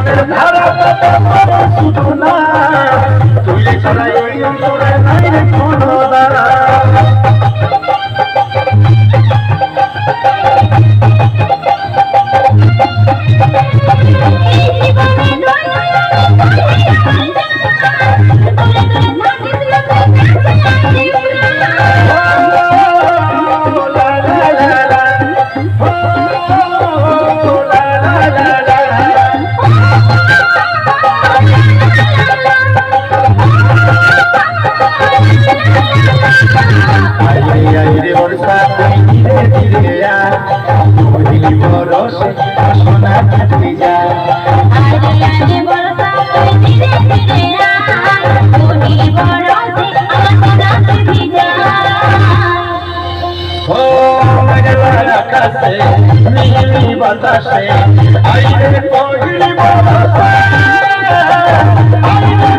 I'm gonna get out যাই রে বর্ষা তুই ধীরে ধীরে যা বুঝলি বরসে সোনা থাকতে যা ও মেঘলার আকাশে মিহিলি বাতাসে আইরে পহিলি বাতাসে আইরে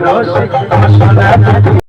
রসিক সোনা